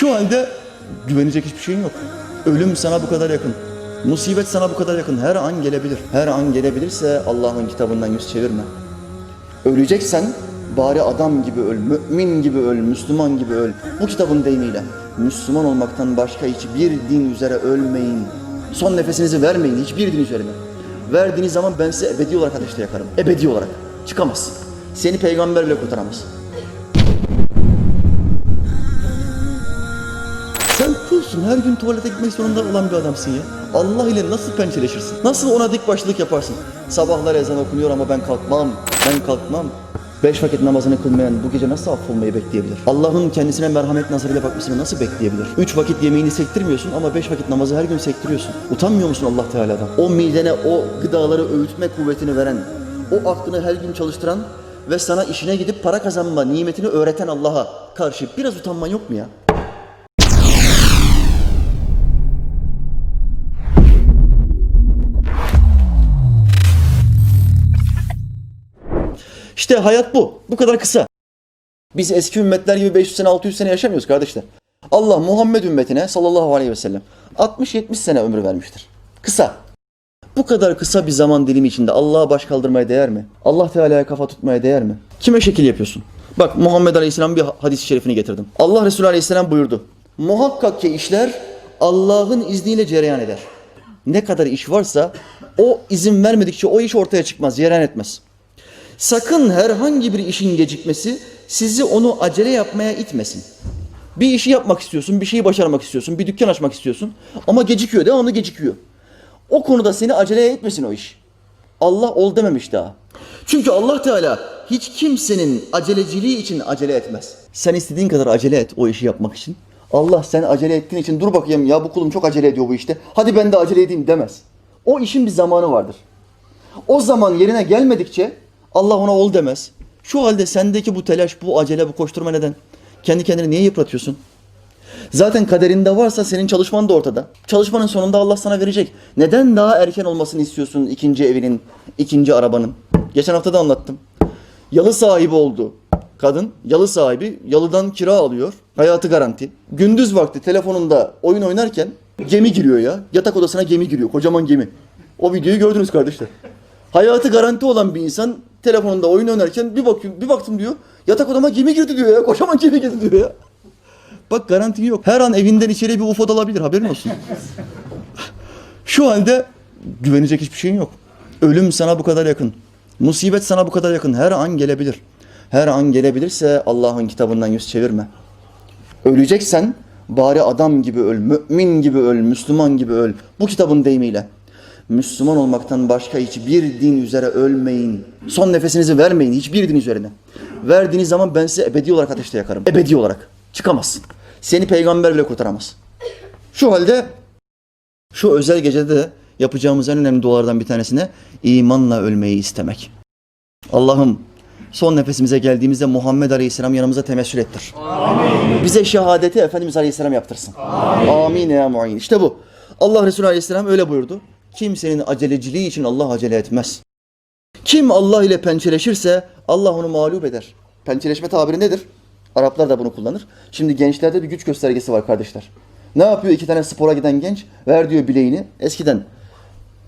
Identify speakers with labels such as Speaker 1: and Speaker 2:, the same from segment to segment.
Speaker 1: Şu halde güvenecek hiçbir şeyin yok. Ölüm sana bu kadar yakın. Musibet sana bu kadar yakın. Her an gelebilir. Her an gelebilirse Allah'ın kitabından yüz çevirme. Öleceksen bari adam gibi öl, mümin gibi öl, Müslüman gibi öl. Bu kitabın deyimiyle. Müslüman olmaktan başka hiçbir din üzere ölmeyin. Son nefesinizi vermeyin hiçbir din üzerine. Verdiğiniz zaman ben size ebedi olarak ateşte yakarım. Ebedi olarak. Çıkamazsın. Seni peygamber bile kurtaramaz. Kulsun. Her gün tuvalete gitmek zorunda olan bir adamsın ya. Allah ile nasıl pençeleşirsin? Nasıl ona dik başlık yaparsın? Sabahlar ezan okunuyor ama ben kalkmam. Ben kalkmam. Beş vakit namazını kılmayan bu gece nasıl affolmayı bekleyebilir? Allah'ın kendisine merhamet nazarıyla bakmasını nasıl bekleyebilir? Üç vakit yemeğini sektirmiyorsun ama beş vakit namazı her gün sektiriyorsun. Utanmıyor musun Allah Teala'dan? O midene o gıdaları öğütme kuvvetini veren, o aklını her gün çalıştıran ve sana işine gidip para kazanma nimetini öğreten Allah'a karşı biraz utanman yok mu ya? İşte hayat bu. Bu kadar kısa. Biz eski ümmetler gibi 500 sene 600 sene yaşamıyoruz kardeşler. Allah Muhammed ümmetine sallallahu aleyhi ve sellem 60-70 sene ömür vermiştir. Kısa. Bu kadar kısa bir zaman dilimi içinde Allah'a baş kaldırmaya değer mi? Allah Teala'ya kafa tutmaya değer mi? Kime şekil yapıyorsun? Bak Muhammed Aleyhisselam bir hadis-i şerifini getirdim. Allah Resulü Aleyhisselam buyurdu. Muhakkak ki işler Allah'ın izniyle cereyan eder. Ne kadar iş varsa o izin vermedikçe o iş ortaya çıkmaz, cereyan etmez. Sakın herhangi bir işin gecikmesi sizi onu acele yapmaya itmesin. Bir işi yapmak istiyorsun, bir şeyi başarmak istiyorsun, bir dükkan açmak istiyorsun ama gecikiyor, devamlı gecikiyor. O konuda seni aceleye etmesin o iş. Allah ol dememiş daha. Çünkü Allah Teala hiç kimsenin aceleciliği için acele etmez. Sen istediğin kadar acele et o işi yapmak için. Allah sen acele ettiğin için dur bakayım ya bu kulum çok acele ediyor bu işte. Hadi ben de acele edeyim demez. O işin bir zamanı vardır. O zaman yerine gelmedikçe Allah ona ol demez. Şu halde sendeki bu telaş, bu acele, bu koşturma neden? Kendi kendini niye yıpratıyorsun? Zaten kaderinde varsa senin çalışman da ortada. Çalışmanın sonunda Allah sana verecek. Neden daha erken olmasını istiyorsun ikinci evinin, ikinci arabanın? Geçen hafta da anlattım. Yalı sahibi oldu. Kadın yalı sahibi yalıdan kira alıyor. Hayatı garanti. Gündüz vakti telefonunda oyun oynarken gemi giriyor ya. Yatak odasına gemi giriyor. Kocaman gemi. O videoyu gördünüz kardeşler. Hayatı garanti olan bir insan telefonunda oyun oynarken bir bakıyorum, bir baktım diyor. Yatak odama gemi girdi diyor ya. Kocaman gemi girdi diyor ya. Bak garantin yok. Her an evinden içeri bir UFO dalabilir haberin olsun. Şu halde güvenecek hiçbir şeyin yok. Ölüm sana bu kadar yakın. Musibet sana bu kadar yakın. Her an gelebilir. Her an gelebilirse Allah'ın kitabından yüz çevirme. Öleceksen bari adam gibi öl, mümin gibi öl, Müslüman gibi öl. Bu kitabın deyimiyle. Müslüman olmaktan başka hiçbir din üzere ölmeyin. Son nefesinizi vermeyin hiçbir din üzerine. Verdiğiniz zaman ben size ebedi olarak ateşte yakarım. Ebedi olarak. Çıkamazsın. Seni peygamber bile kurtaramaz. Şu halde şu özel gecede de yapacağımız en önemli dualardan bir tanesine imanla ölmeyi istemek. Allah'ım son nefesimize geldiğimizde Muhammed Aleyhisselam yanımıza temessül ettir. Bize şehadeti Efendimiz Aleyhisselam yaptırsın. Amin ya muin. İşte bu. Allah Resulü Aleyhisselam öyle buyurdu. Kimsenin aceleciliği için Allah acele etmez. Kim Allah ile pençeleşirse Allah onu mağlup eder. Pençeleşme tabiri nedir? Araplar da bunu kullanır. Şimdi gençlerde bir güç göstergesi var kardeşler. Ne yapıyor iki tane spora giden genç? Ver diyor bileğini. Eskiden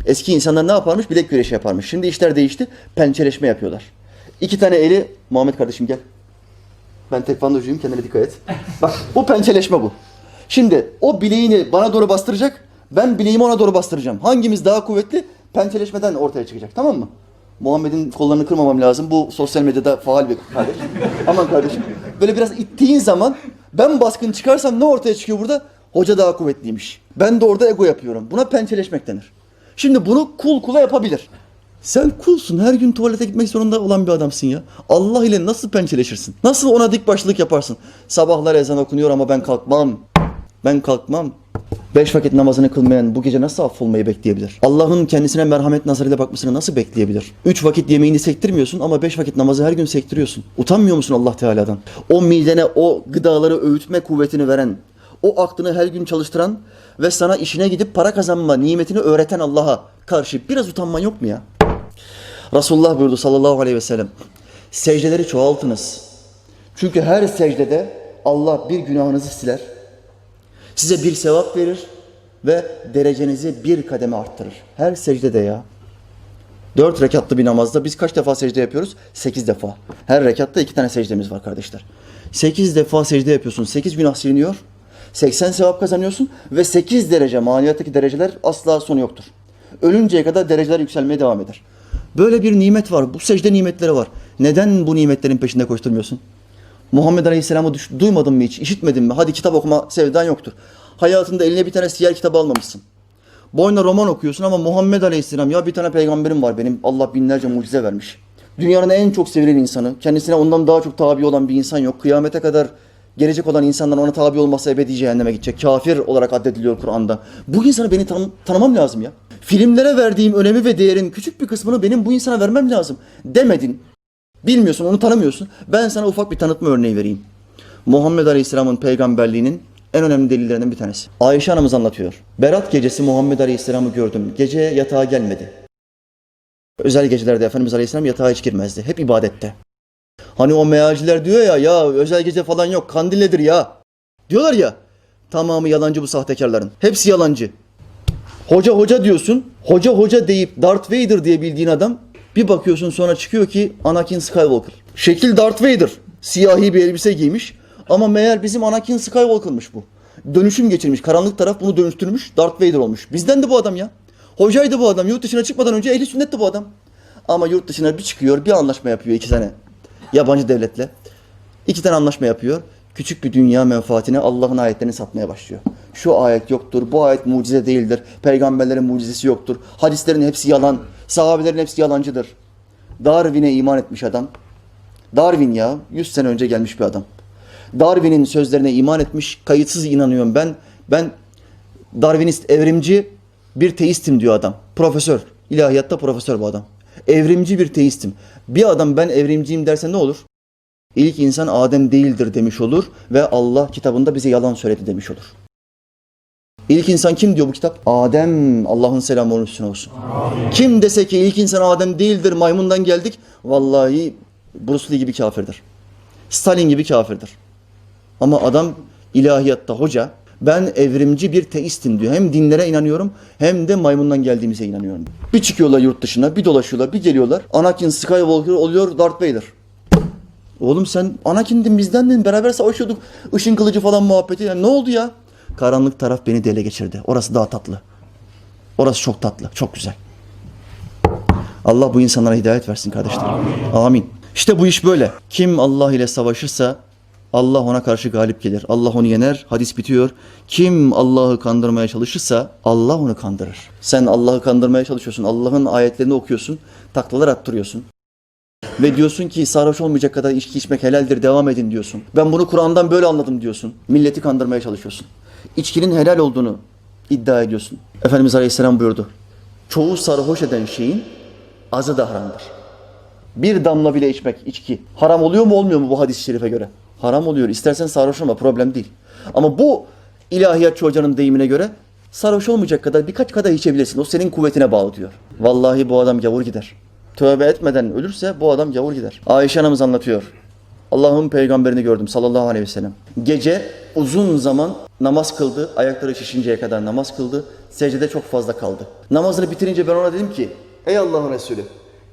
Speaker 1: eski insanlar ne yaparmış? Bilek güreşi yaparmış. Şimdi işler değişti. Pençeleşme yapıyorlar. İki tane eli Muhammed kardeşim gel. Ben tekvandocuyum kendine dikkat et. Bak bu pençeleşme bu. Şimdi o bileğini bana doğru bastıracak. Ben bileğimi ona doğru bastıracağım. Hangimiz daha kuvvetli? Pençeleşmeden ortaya çıkacak. Tamam mı? Muhammed'in kollarını kırmamam lazım. Bu sosyal medyada faal bir kardeş. Aman kardeşim. Böyle biraz ittiğin zaman ben baskın çıkarsam ne ortaya çıkıyor burada? Hoca daha kuvvetliymiş. Ben de orada ego yapıyorum. Buna pençeleşmek denir. Şimdi bunu kul kula yapabilir. Sen kulsun. Her gün tuvalete gitmek zorunda olan bir adamsın ya. Allah ile nasıl pençeleşirsin? Nasıl ona dik başlık yaparsın? Sabahlar ezan okunuyor ama ben kalkmam. Ben kalkmam. Beş vakit namazını kılmayan bu gece nasıl affolmayı bekleyebilir? Allah'ın kendisine merhamet nazarıyla bakmasını nasıl bekleyebilir? Üç vakit yemeğini sektirmiyorsun ama beş vakit namazı her gün sektiriyorsun. Utanmıyor musun Allah Teala'dan? O midene o gıdaları öğütme kuvvetini veren, o aklını her gün çalıştıran ve sana işine gidip para kazanma nimetini öğreten Allah'a karşı biraz utanman yok mu ya? Resulullah buyurdu sallallahu aleyhi ve sellem. Secdeleri çoğaltınız. Çünkü her secdede Allah bir günahınızı siler. Size bir sevap verir ve derecenizi bir kademe arttırır. Her secdede ya. Dört rekatlı bir namazda biz kaç defa secde yapıyoruz? Sekiz defa. Her rekatta iki tane secdemiz var kardeşler. Sekiz defa secde yapıyorsun. Sekiz günah siliniyor. 80 sevap kazanıyorsun ve 8 derece maneviyattaki dereceler asla sonu yoktur. Ölünceye kadar dereceler yükselmeye devam eder. Böyle bir nimet var. Bu secde nimetleri var. Neden bu nimetlerin peşinde koşturmuyorsun? Muhammed Aleyhisselam'ı duymadın mı hiç? İşitmedin mi? Hadi kitap okuma sevdan yoktur. Hayatında eline bir tane siyer kitabı almamışsın. Boyuna roman okuyorsun ama Muhammed Aleyhisselam ya bir tane peygamberim var benim. Allah binlerce mucize vermiş. Dünyanın en çok sevilen insanı. Kendisine ondan daha çok tabi olan bir insan yok. Kıyamete kadar gelecek olan insanlar ona tabi olmazsa ebedi cehenneme gidecek. Kafir olarak addediliyor Kur'an'da. Bu insanı beni tanı- tanımam lazım ya. Filmlere verdiğim önemi ve değerin küçük bir kısmını benim bu insana vermem lazım. Demedin. Bilmiyorsun, onu tanımıyorsun. Ben sana ufak bir tanıtma örneği vereyim. Muhammed Aleyhisselam'ın peygamberliğinin en önemli delillerinden bir tanesi. Ayşe anamız anlatıyor. Berat gecesi Muhammed Aleyhisselam'ı gördüm. Gece yatağa gelmedi. Özel gecelerde Efendimiz Aleyhisselam yatağa hiç girmezdi. Hep ibadette. Hani o mealciler diyor ya, ya özel gece falan yok, kandilledir ya. Diyorlar ya, tamamı yalancı bu sahtekarların. Hepsi yalancı. Hoca hoca diyorsun, hoca hoca deyip Darth Vader diye bildiğin adam bir bakıyorsun sonra çıkıyor ki Anakin Skywalker. Şekil Darth Vader. Siyahi bir elbise giymiş ama meğer bizim Anakin Skywalker'mış bu. Dönüşüm geçirmiş. Karanlık taraf bunu dönüştürmüş. Darth Vader olmuş. Bizden de bu adam ya. Hocaydı bu adam. Yurt dışına çıkmadan önce ehli sünnetti bu adam. Ama yurt dışına bir çıkıyor, bir anlaşma yapıyor iki sene. Yabancı devletle. İki tane anlaşma yapıyor. Küçük bir dünya menfaatine Allah'ın ayetlerini satmaya başlıyor. Şu ayet yoktur, bu ayet mucize değildir. Peygamberlerin mucizesi yoktur. Hadislerin hepsi yalan. Sahabelerin hepsi yalancıdır. Darwin'e iman etmiş adam. Darwin ya 100 sene önce gelmiş bir adam. Darwin'in sözlerine iman etmiş, kayıtsız inanıyorum ben. Ben Darwinist, evrimci bir teistim diyor adam. Profesör, ilahiyatta profesör bu adam. Evrimci bir teistim. Bir adam ben evrimciyim derse ne olur? İlk insan Adem değildir demiş olur ve Allah kitabında bize yalan söyledi demiş olur. İlk insan kim diyor bu kitap? Adem, Allah'ın selamı onun üstüne olsun. Kim dese ki ilk insan Adem değildir, maymundan geldik, vallahi Bruce Lee gibi kafirdir. Stalin gibi kafirdir. Ama adam ilahiyatta hoca, ben evrimci bir teistim diyor. Hem dinlere inanıyorum hem de maymundan geldiğimize inanıyorum. Bir çıkıyorlar yurt dışına, bir dolaşıyorlar, bir geliyorlar. Anakin Skywalker oluyor Darth Vader. Oğlum sen Anakin'din bizdendin beraber savaşıyorduk. Işın kılıcı falan muhabbeti. Yani ne oldu ya? Karanlık taraf beni de ele geçirdi. Orası daha tatlı. Orası çok tatlı, çok güzel. Allah bu insanlara hidayet versin kardeşlerim. Amin. İşte bu iş böyle. Kim Allah ile savaşırsa Allah ona karşı galip gelir. Allah onu yener. Hadis bitiyor. Kim Allah'ı kandırmaya çalışırsa Allah onu kandırır. Sen Allah'ı kandırmaya çalışıyorsun. Allah'ın ayetlerini okuyorsun. Taklalar attırıyorsun. Ve diyorsun ki sarhoş olmayacak kadar içki içmek helaldir devam edin diyorsun. Ben bunu Kur'an'dan böyle anladım diyorsun. Milleti kandırmaya çalışıyorsun. İçkinin helal olduğunu iddia ediyorsun. Efendimiz Aleyhisselam buyurdu. Çoğu sarhoş eden şeyin azı da haramdır. Bir damla bile içmek içki. Haram oluyor mu olmuyor mu bu hadis-i şerife göre? Haram oluyor. İstersen sarhoş olma problem değil. Ama bu ilahiyatçı hocanın deyimine göre sarhoş olmayacak kadar birkaç kadar içebilirsin. O senin kuvvetine bağlı diyor. Vallahi bu adam gavur gider. Tövbe etmeden ölürse bu adam gavur gider. Ayşe anamız anlatıyor. Allah'ın peygamberini gördüm sallallahu aleyhi ve sellem. Gece uzun zaman namaz kıldı. Ayakları şişinceye kadar namaz kıldı. Secdede çok fazla kaldı. Namazını bitirince ben ona dedim ki Ey Allah'ın Resulü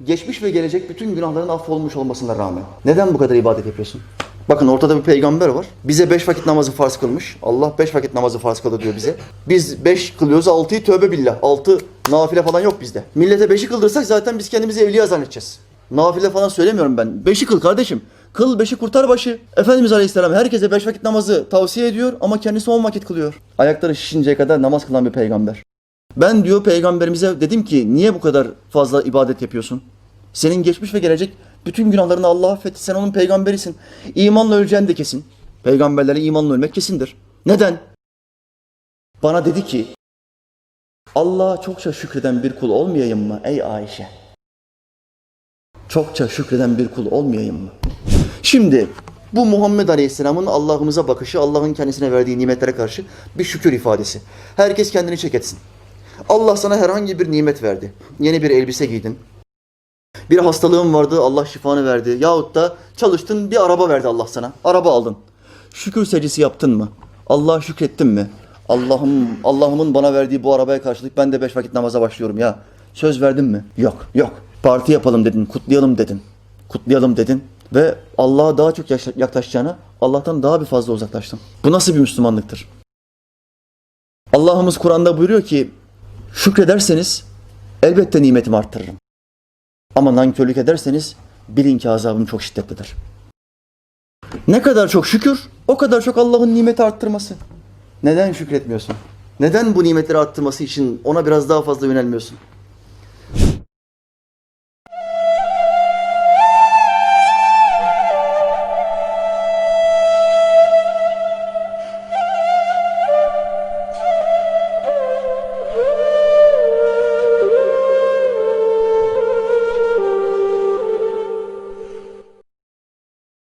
Speaker 1: geçmiş ve gelecek bütün günahların affolmuş olmasına rağmen neden bu kadar ibadet yapıyorsun? Bakın ortada bir peygamber var. Bize beş vakit namazı farz kılmış. Allah beş vakit namazı farz kıldı diyor bize. Biz beş kılıyoruz, altıyı tövbe billah. Altı nafile falan yok bizde. Millete beşi kıldırsak zaten biz kendimizi evliya zannedeceğiz. Nafile falan söylemiyorum ben. Beşi kıl kardeşim. Kıl beşi kurtar başı. Efendimiz Aleyhisselam herkese beş vakit namazı tavsiye ediyor ama kendisi on vakit kılıyor. Ayakları şişinceye kadar namaz kılan bir peygamber. Ben diyor peygamberimize dedim ki niye bu kadar fazla ibadet yapıyorsun? Senin geçmiş ve gelecek bütün günahlarını Allah affetti. Sen onun peygamberisin. İmanla öleceğin de kesin. Peygamberlere imanla ölmek kesindir. Neden? Bana dedi ki Allah'a çokça şükreden bir kul olmayayım mı ey Ayşe? Çokça şükreden bir kul olmayayım mı? Şimdi bu Muhammed Aleyhisselam'ın Allah'ımıza bakışı, Allah'ın kendisine verdiği nimetlere karşı bir şükür ifadesi. Herkes kendini çek etsin. Allah sana herhangi bir nimet verdi. Yeni bir elbise giydin. Bir hastalığın vardı, Allah şifanı verdi. Yahut da çalıştın, bir araba verdi Allah sana. Araba aldın. Şükür secdesi yaptın mı? Allah'a şükrettin mi? Allah'ım Allah'ımın bana verdiği bu arabaya karşılık ben de beş vakit namaza başlıyorum ya. Söz verdin mi? Yok, yok. Parti yapalım dedin, kutlayalım dedin. Kutlayalım dedin ve Allah'a daha çok yaklaşacağına Allah'tan daha bir fazla uzaklaştın. Bu nasıl bir Müslümanlıktır? Allah'ımız Kur'an'da buyuruyor ki şükrederseniz elbette nimetimi arttırırım. Ama nankörlük ederseniz bilin ki azabım çok şiddetlidir. Ne kadar çok şükür, o kadar çok Allah'ın nimeti arttırması. Neden şükretmiyorsun? Neden bu nimetleri arttırması için ona biraz daha fazla yönelmiyorsun?